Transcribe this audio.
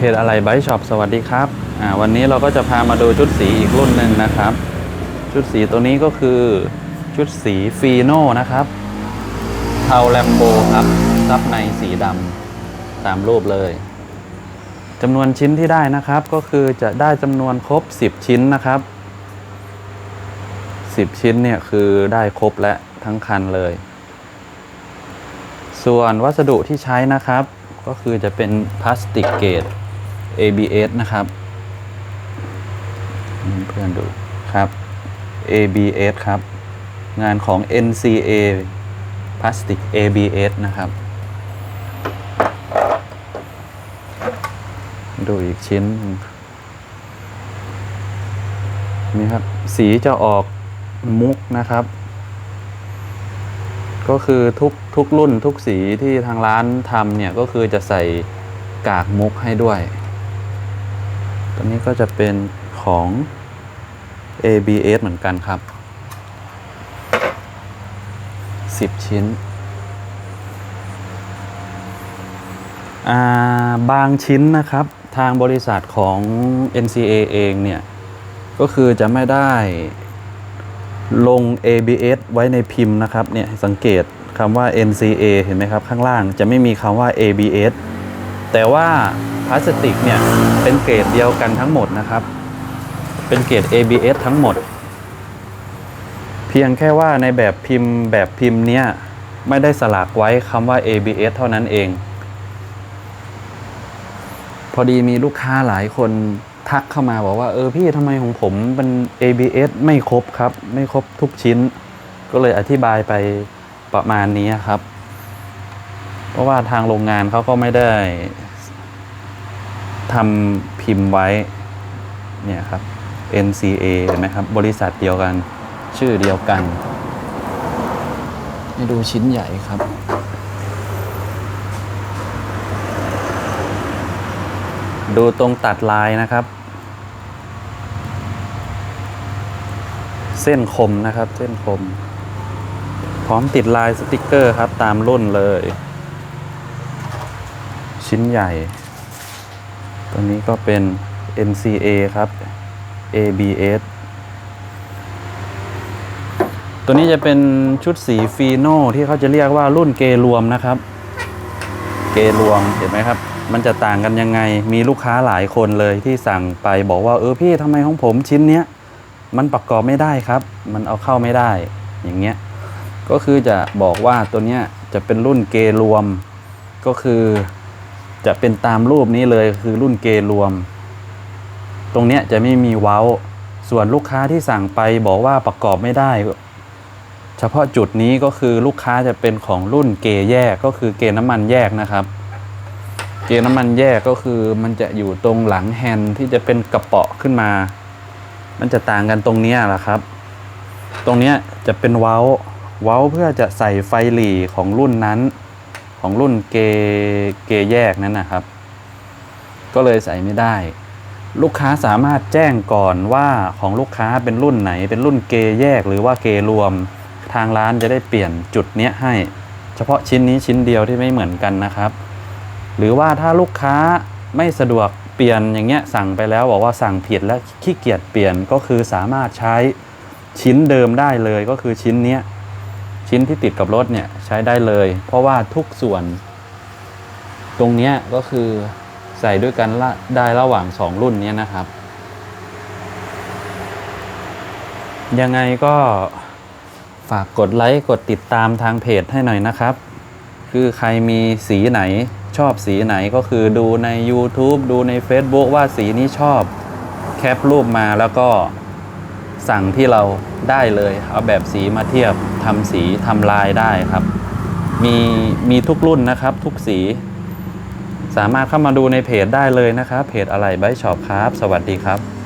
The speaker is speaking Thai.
เพจอะไรไบช็อปสวัสดีครับอ่าวันนี้เราก็จะพามาดูชุดสีอีกรุ่นหนึ่งนะครับ ชุดสีตัวนี้ก็คือชุดสีฟีโน่นะครับเทาแลมโบครับซับในสีดำตามรูปเลยจำนวนชิ้นที่ได้นะครับก็คือจะได้จำนวนครบ 10 ชิ้นนะครับ 10 ชิ้นเนี่ยคือได้ครบและทั้งคันเลย ส่วนวัสดุที่ใช้นะครับ ก็คือจะเป็นพลาสติกเกรด ABS นะครับเพื่อนดูครับ ABS ครับ งานของ NCA พลาสติก ABS นะครับ ดูอีกชิ้น นี่ครับ สีจะออกมุกนะครับ ก็คือทุกทุกรุ่นทุกสีที่ทางร้านทำเนี่ย ก็คือจะใส่กากมุกให้ด้วย ตัวนี้ก็จะเป็นของ ABS เหมือนกันครับ 10 ชิ้นาบางชิ้นนะครับทางบริษัทของ NCA เองเนี่ย ก็คือจะไม่ได้ลง ABS ไว้ในพิมพ์นะครับ เนี่ย สังเกตคำว่า NCA เห็นไหมครับ ข้างล่างจะไม่มีคำว่า ABS แต่ว่าพลาสติกเนี่ยเป็นเกรดเดียวกันทั้งหมดนะครับ เป็นเกรด ABS ทั้งหมด เพียงแค่ว่าในแบบพิมพ์แบบพิมพ์เนี้ยไม่ได้สลักไว้คำว่า ABS เท่านั้นเอง พอดีมีลูกค้าหลายคนทักเข้ามาบอกว่าเออพี่ทำไมของผมเป็น ABS ไม่ครบครับ ไม่ครบทุกชิ้น ก็เลยอธิบายไปประมาณนี้ครับ เพราะว่าทางโรงงานเขาก็ไม่ได้ทำพิมพ์ไว้เนี่ยครับ NCA เห็นไหมครับ บริษัทเดียวกัน ชื่อเดียวกันให้ดูชิ้นใหญ่ครับ ดูตรงตัดลายนะครับ เส้นคมนะครับ เส้นคม พร้อมติดลายสติกเกอร์ครับ ตามรุ่นเลย ชิ้นใหญ่ ตัวนี้ก็เป็น NCA ครับ ABS ตัวนี้จะเป็นชุดสีฟีโน่ที่เขาจะเรียกว่ารุ่นเกรวมนะครับ เกรวมเห็นไหมครับ มันจะต่างกันยังไง มีลูกค้าหลายคนเลยที่สั่งไปบอกว่าเออพี่ทำไมของผมชิ้นเนี้ยมันประกอบไม่ได้ครับ มันเอาเข้าไม่ได้ อย่างเงี้ย ก็คือจะบอกว่าตัวเนี้ยจะเป็นรุ่นเกรวม ก็คือ จะเป็นตามรูปนี้เลยคือรุ่นเกรวม ตรงเนี้ยจะไม่มีเว้า ส่วนลูกค้าที่สั่งไปบอกว่าประกอบไม่ได้ เฉพาะจุดนี้ก็คือลูกค้าจะเป็นของรุ่นเกแยกก็คือเกน้ำมันแยกนะครับ เกน้ำมันแยกก็คือมันจะอยู่ตรงหลังแฮนที่จะเป็นกระเปาะขึ้นมา มันจะต่างกันตรงเนี้ยแหละครับ ตรงเนี้ยจะเป็นเว้า เว้าเพื่อจะใส่ไฟหลีของรุ่นนั้น ของรุ่นเกเกแยกนั้นนะครับ ก็เลยใส่ไม่ได้ ลูกค้าสามารถแจ้งก่อนว่าของลูกค้าเป็นรุ่นไหน เป็นรุ่นเกแยกหรือว่าเกรวม ทางร้านจะได้เปลี่ยนจุดเนี้ยให้ เฉพาะชิ้นนี้ชิ้นเดียวที่ไม่เหมือนกันนะครับ หรือว่าถ้าลูกค้าไม่สะดวกเปลี่ยนอย่างเงี้ยสั่งไปแล้วบอกว่าสั่งผิดแล้วขี้เกียจเปลี่ยนก็คือสามารถใช้ชิ้นเดิมได้เลยก็คือชิ้นเนี้ย ชิ้นที่ติดกับรถเนี่ยใช้ได้เลย เพราะว่าทุกส่วน ตรงนี้ก็คือใส่ด้วยกันได้ระหว่างสองรุ่นนี้นะครับ ยังไงก็ฝากกดไลค์กดติดตามทางเพจให้หน่อยนะครับ คือใครมีสีไหนชอบสีไหนก็คือดูใน YouTube ดูใน Facebook ว่าสีนี้ชอบ แคปรูปมาแล้วก็ สั่งที่เราได้เลย เอาแบบสีมาเทียบทำสีทำลายได้ครับ มีมีทุกรุ่นนะครับ ทุกสี สามารถเข้ามาดูในเพจได้เลยนะครับ เพจอะไรไบช็อปครับ สวัสดีครับ